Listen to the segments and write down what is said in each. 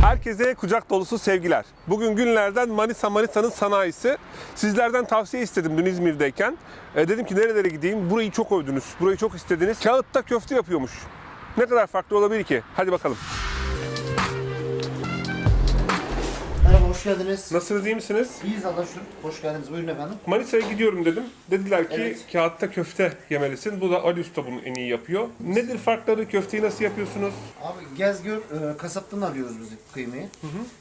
Herkese kucak dolusu sevgiler. Bugün günlerden Manisa Manisa'nın sanayisi. Sizlerden tavsiye istedim dün İzmir'deyken. E, dedim ki nerelere gideyim? Burayı çok övdünüz. Burayı çok istediniz. Kağıtta köfte yapıyormuş. Ne kadar farklı olabilir ki? Hadi bakalım. Hoş geldiniz. Nasılsınız, iyi misiniz? İyiyiz Allah şükür. Hoş geldiniz. Buyurun efendim. Manisa'ya gidiyorum dedim. Dediler ki Evet. kağıtta köfte yemelisin. Bu da Ali Usta bunu en iyi yapıyor. Nedir farkları? Köfteyi nasıl yapıyorsunuz? Abi gez gör, e, kasaptan alıyoruz biz kıymayı.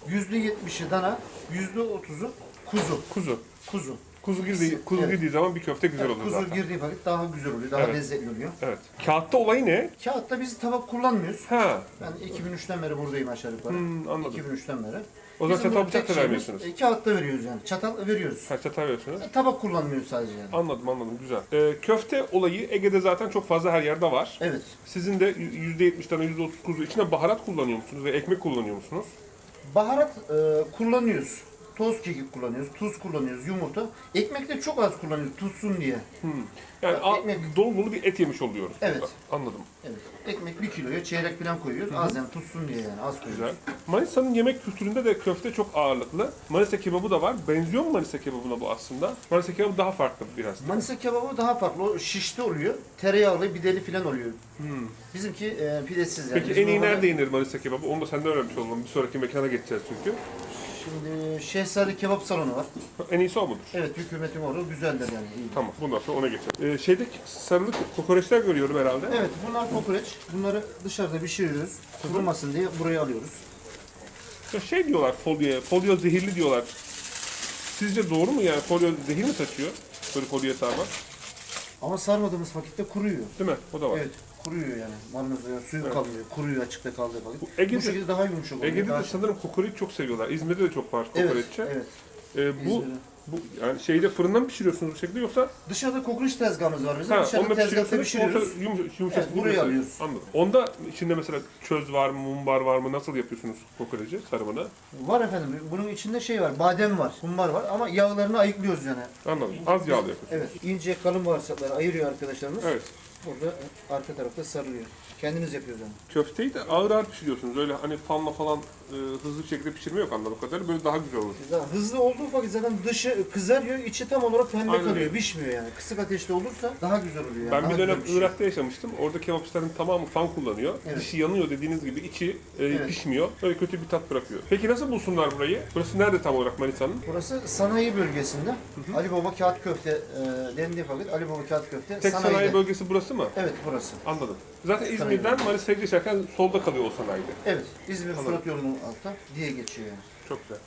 Yüzde yetmişi dana, yüzde otuzu kuzu. Kuzu. Kuzu. Kuzu girdiği, kuzu Evet. girdiği zaman bir köfte güzel olur kuzu zaten. girdiği vakit daha güzel oluyor, daha Evet. lezzetli oluyor. Evet. Kağıtta olayı ne? Kağıtta biz tabak kullanmıyoruz. Ha. Ben 2003'ten beri buradayım aşağı yukarı. Hmm, anladım. 2003'ten beri. O zaman Bizim çatal tek bıçak da şeyimiz, vermiyorsunuz. E, kağıtta veriyoruz yani. Çatal veriyoruz. Ha, çatal veriyorsunuz. E, tabak kullanmıyoruz sadece yani. Anladım anladım güzel. Ee, köfte olayı Ege'de zaten çok fazla her yerde var. Evet. Sizin de %70'den %30 kuzu içine baharat kullanıyor musunuz ve ekmek kullanıyor musunuz? Baharat e, kullanıyoruz. Toz kekik kullanıyoruz, tuz kullanıyoruz, yumurta. Ekmekte çok az kullanıyoruz tuzsun diye. Yani Ya, a- ekmek- dolu dolu bir et yemiş oluyoruz. Evet. burada. Anladım. Evet. Ekmek bir kiloya çeyrek falan koyuyoruz. Az yani tuzsun diye yani az koyuyoruz. Güzel. Manisa'nın yemek kültüründe de köfte çok ağırlıklı. Manisa kebabı da var. Benziyor mu Manisa kebabına bu aslında? Manisa kebabı daha farklı biraz. Manisa kebabı daha farklı. O şişli oluyor. Tereyağlı, bideli falan oluyor. Bizimki e, pidesiz yani. Peki Biz en iyi normalde- nerede yenir Manisa kebabı? Onu da senden öğrenmiş olalım. Bir sonraki mekana geçeceğiz çünkü. Şimdi Şehzade Kebap Salonu var. En iyisi o mudur? Evet hükümetin orada güzeldir yani. iyi. Tamam. Bundan sonra ona geçelim. Ee, şeydeki sarılı kokoreçler görüyorum herhalde. Evet bunlar kokoreç. Bunları dışarıda pişiriyoruz. Kurumasın diye buraya alıyoruz. Ya şey diyorlar folyo, folyo zehirli diyorlar. Sizce doğru mu yani folyo zehir mi saçıyor? Böyle folyoya sarmak. Ama sarmadığımız vakitte kuruyor. Değil mi? O da var. Evet kuruyor yani. Marmızda yani suyu kalmıyor. Kuruyor açıkta kaldığı vakit. Bu Ege'de- Bu şekilde daha yumuşak oluyor. Ege'de de sanırım kokoreç çok seviyorlar. İzmir'de de çok var Evet, kokoreççi. evet. Ee, bu İzmir'de. Bu yani şeyde fırından mı pişiriyorsunuz bu şekilde yoksa Dışarıda kokoreç tezgahımız var bizim. ha Dışarıda onda tezgahta pişiriyorsunuz pişiriyoruz. yoksa yumuşak, yumuşak Evet, buraya alıyoruz. Anladım. Onda içinde mesela çöz var mı, mumbar var mı? Nasıl yapıyorsunuz kokoreci sarımını? Var efendim. Bunun içinde şey var. Badem var. Kumbar var ama yağlarını ayıklıyoruz yani. Anladım. Az yağlı yapıyorsunuz. Evet. ince kalın bağırsakları ayırıyor arkadaşlarımız. Evet. Burada arka tarafta sarılıyor. Kendiniz yapıyoruz yani. Köfteyi de ağır ağır pişiriyorsunuz. Öyle hani fanla falan e, hızlı bir şekilde pişirme yok anladığım kadarıyla. Böyle daha güzel olur. Zaten hızlı olduğu vakit zaten dışı kızarıyor, içi tam olarak pembe Aynen kalıyor. öyle. Pişmiyor yani. Kısık ateşte olursa daha güzel oluyor yani. Ben Daha bir dönem güzel pişiyor. Irak'ta yaşamıştım. Orada kebapçıların tamamı fan kullanıyor. Evet. Dışı yanıyor dediğiniz gibi içi e, Evet. pişmiyor. Böyle kötü bir tat bırakıyor. Peki nasıl bulsunlar burayı? Burası nerede tam olarak Manisa'nın? Burası sanayi bölgesinde. Ali Baba Kağıt Köfte e, dendiği vakit Ali Baba Kağıt Köfte Tek sanayide. sanayi bölgesi burası mı? Evet burası. Anladım. Zaten İzmir'den Manisa'ya geçerken solda kalıyor o sanayide. Evet. İzmir Surat yolunun altta diye geçiyor yani. Çok güzel.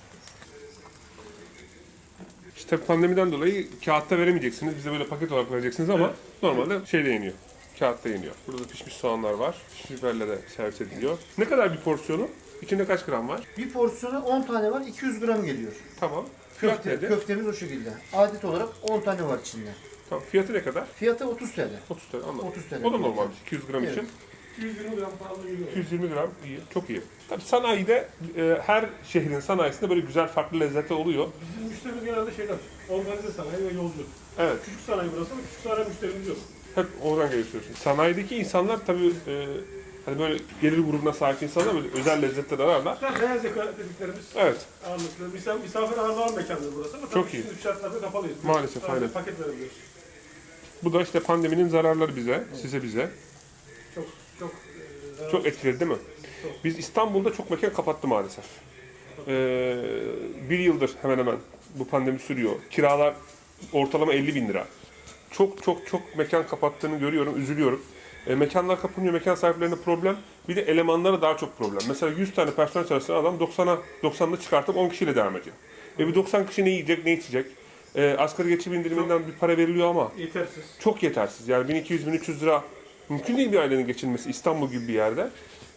İşte pandemiden dolayı kağıtta veremeyeceksiniz. Bize böyle paket olarak vereceksiniz ama normalde şeyde yeniyor. Kağıtta yeniyor. Burada pişmiş soğanlar var. Biberle de servis ediliyor. Ne kadar bir porsiyonu? İçinde kaç gram var? Bir porsiyonu 10 tane var, 200 gram geliyor. Tamam. Fiyat Köfte, nedir? köftemiz o şekilde. Adet olarak 10 tane var içinde. Tamam. Fiyatı ne kadar? Fiyatı 30 TL. 30 TL anladım. 30 TL. O da normal 200 gram Evet. için. 120 gram fazla yiyor. 220 gram iyi. Çok iyi. Tabii sanayide e, her şehrin sanayisinde böyle güzel farklı lezzetler oluyor. Bizim müşterimiz genelde şeyler, organize sanayi ve yolcu. Evet. Küçük sanayi burası ama küçük sanayi müşterimiz yok. Hep oradan geliyorsun. Sanayideki insanlar tabii e, hani böyle gelir grubuna sahip insanlar böyle özel lezzetler ararlar. Zaten beyaz yaka dediklerimiz Evet. ağırlıklı. Misafir, misafir ağırlanan mekandır burası ama Çok tabii iyi. şimdi şartlarda kapalıyız. Maalesef, Sadece aynen. Paket verebiliyoruz. Bu da işte pandeminin zararları bize, size bize. Çok, çok, e, Çok etkiledi değil mi? Biz İstanbul'da çok mekan kapattı maalesef. Ee, bir yıldır hemen hemen bu pandemi sürüyor. Kiralar ortalama 50 bin lira. Çok çok çok mekan kapattığını görüyorum, üzülüyorum. E, mekanlar kapanıyor, mekan sahiplerine problem. Bir de elemanlara daha çok problem. Mesela 100 tane personel çalışan adam 90'a 90'ını çıkartıp 10 kişiyle devam ediyor. E bir 90 kişi ne yiyecek, ne içecek? E, asgari geçim indiriminden bir para veriliyor ama yetersiz. çok yetersiz. Yani 1200-1300 lira mümkün değil bir ailenin geçinmesi İstanbul gibi bir yerde.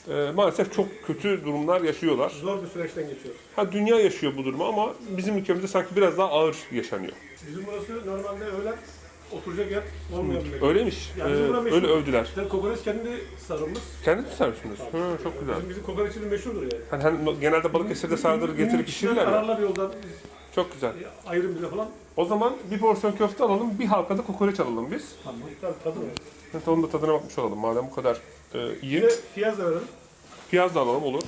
Ee, maalesef çok kötü durumlar yaşıyorlar. Zor bir süreçten geçiyoruz. Ha dünya yaşıyor bu durumu ama bizim ülkemizde sanki biraz daha ağır yaşanıyor. Bizim burası normalde öğlen oturacak yer olmayan bir mekan. Öyleymiş. Yani Ee, bizim meşhur. öyle övdüler. İşte kokoreç kendi sarımız. Kendi mi servisiniz? Hı, çok güzel. Bizim, bizim kokoreçimiz meşhurdur yani. Hani, hani genelde Balıkesir'de sarıları getirip pişirirler ya. Ararlar yoldan Çok güzel. e, ayrım bize falan. O zaman bir porsiyon köfte alalım, bir halkada kokoreç alalım biz. Tamam. Tabii tadı var. Evet, onun da tadına bakmış olalım madem bu kadar e, Bir iyi. de fiyaz da verelim. Piyaz da alalım olur.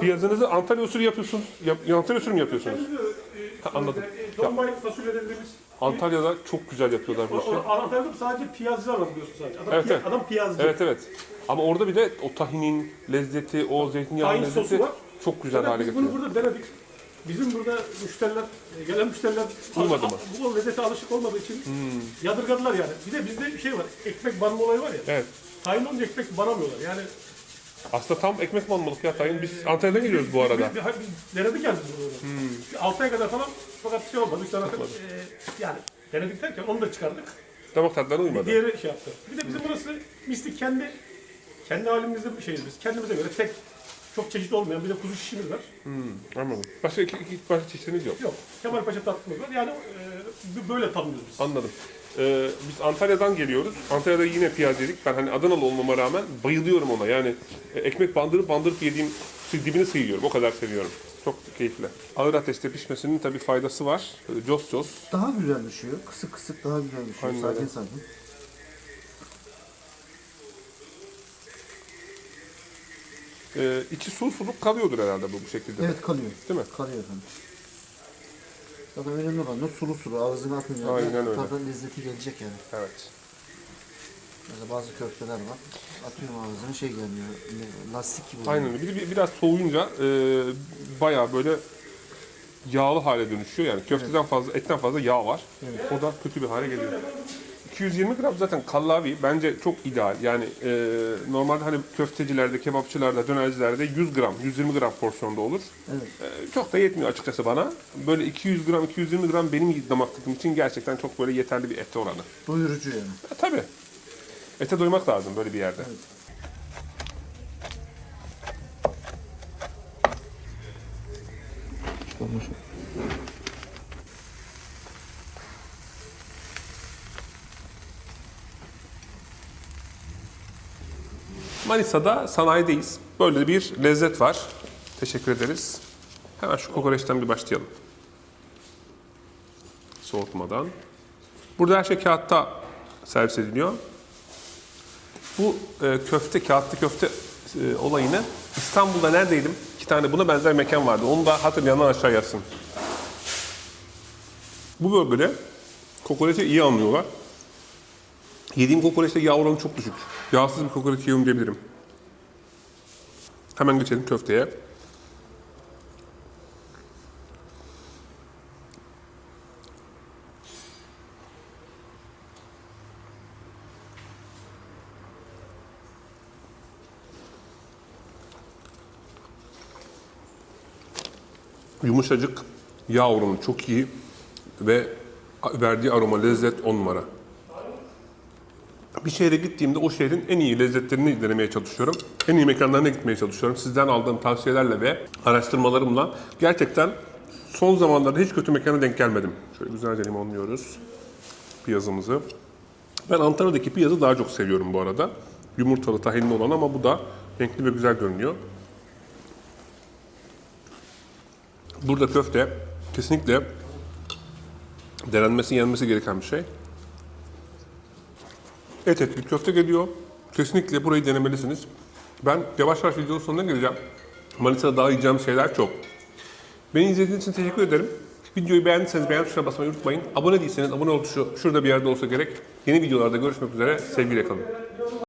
Piyazınızı Antalya usulü yapıyorsunuz. Yap, Antalya usulü mü yapıyorsunuz? Ha, anladım. E, Dolma fasulye dediğimiz. Antalya'da çok güzel yapıyorlar bu O- işi. o- Antalya'da sadece piyazcılar var biliyorsun sadece. Adam, Evet, piya- evet. adam piyazcı. Evet evet. Ama orada bir de o tahinin lezzeti, o zeytinyağı Tahin lezzeti sosu var. çok güzel Fakat hale biz bunu getiriyor. burada denedik. Bizim burada müşteriler, e, gelen müşteriler Uymadı mı? bu lezzete alışık olmadığı için yadırgadılar yani. Bir de bizde bir şey var, ekmek banma olayı var ya. Evet. Tayin olunca ekmek banamıyorlar. Yani Aslında tam ekmek banmalık ya tayin. Biz Antalya'dan geliyoruz bu arada. Biz, biz, biz denedik yani bunu. Bir Altı ay kadar falan fakat bir şey olmadı. Sonra e, yani denedik derken onu da çıkardık. Damak tatlarına uymadı. Diğeri şey yaptı. Bir de bizim burası mistik kendi kendi halimizde bir şeyiz biz. Kendimize göre tek çok çeşit olmayan bir de kuzu şişimiz var. Anladım. Başka iki, iki başka çeşitiniz yok. Yok. Kemal Paşa tatlımız var. Yani e, böyle tanımlıyoruz biz. Anladım. Ee, biz Antalya'dan geliyoruz. Antalya'da yine piyaz yedik. Ben hani Adanalı olmama rağmen bayılıyorum ona. Yani e, ekmek bandırıp bandırıp yediğim dibini sıyıyorum. O kadar seviyorum. Çok keyifli. Ağır ateşte pişmesinin tabii faydası var. Böyle Cos cos. Daha güzel düşüyor. Kısık kısık daha güzel düşüyor. Aynen sakin sakin. Ee, içi sulu suluk kalıyordur herhalde bu bu şekilde. Evet kalıyor. Değil mi? Kalıyor efendim. Zaten önemli olan da sulu sulu ağzına atınca Aynen öyle. tadı lezzeti gelecek yani. Evet. Mesela bazı köfteler var. Atıyorum ağzına şey gelmiyor. Lastik gibi. oluyor. Aynen öyle. Bir de bir- biraz soğuyunca e, bayağı böyle yağlı hale dönüşüyor. Yani köfteden fazla, etten fazla yağ var. O da kötü bir hale geliyor. 220 gram zaten kallavi bence çok ideal. Yani e, normalde hani köftecilerde, kebapçılarda, dönercilerde 100 gram, 120 gram porsiyonda olur. Evet. E, çok da yetmiyor açıkçası bana. Böyle 200 gram, 220 gram benim damak tadım için gerçekten çok böyle yeterli bir et oranı. Doyurucu yani. E, tabii. Ete doymak lazım böyle bir yerde. Manisa'da sanayideyiz. Böyle bir lezzet var. Teşekkür ederiz. Hemen şu kokoreçten bir başlayalım. Soğutmadan. Burada her şey kağıtta servis ediliyor. Bu e, köfte, kağıtlı köfte e, olayını İstanbul'da neredeydim? İki tane buna benzer mekan vardı. Onu da hatırlayanlar aşağı yazsın. Bu bölgede kokoreçi iyi anlıyorlar. Yediğim kokoreçte yağ oranı çok düşük. Yağsız bir kokoreç yiyorum diyebilirim. Hemen geçelim köfteye. Yumuşacık, yağ oranı çok iyi ve verdiği aroma, lezzet on numara. Bir şehre gittiğimde o şehrin en iyi lezzetlerini denemeye çalışıyorum. En iyi mekanlarına gitmeye çalışıyorum. Sizden aldığım tavsiyelerle ve araştırmalarımla gerçekten son zamanlarda hiç kötü mekana denk gelmedim. Şöyle güzelce limonluyoruz piyazımızı. Ben Antalya'daki piyazı daha çok seviyorum bu arada. Yumurtalı, tahinli olan ama bu da renkli ve güzel görünüyor. Burada köfte kesinlikle denenmesi, yenmesi gereken bir şey. Et etli köfte geliyor. Kesinlikle burayı denemelisiniz. Ben yavaş yavaş videonun sonuna geleceğim. Manisa'da daha yiyeceğim şeyler çok. Beni izlediğiniz için teşekkür ederim. Videoyu beğendiyseniz beğen tuşuna basmayı unutmayın. Abone değilseniz abone ol tuşu şurada bir yerde olsa gerek. Yeni videolarda görüşmek üzere. Sevgiyle kalın.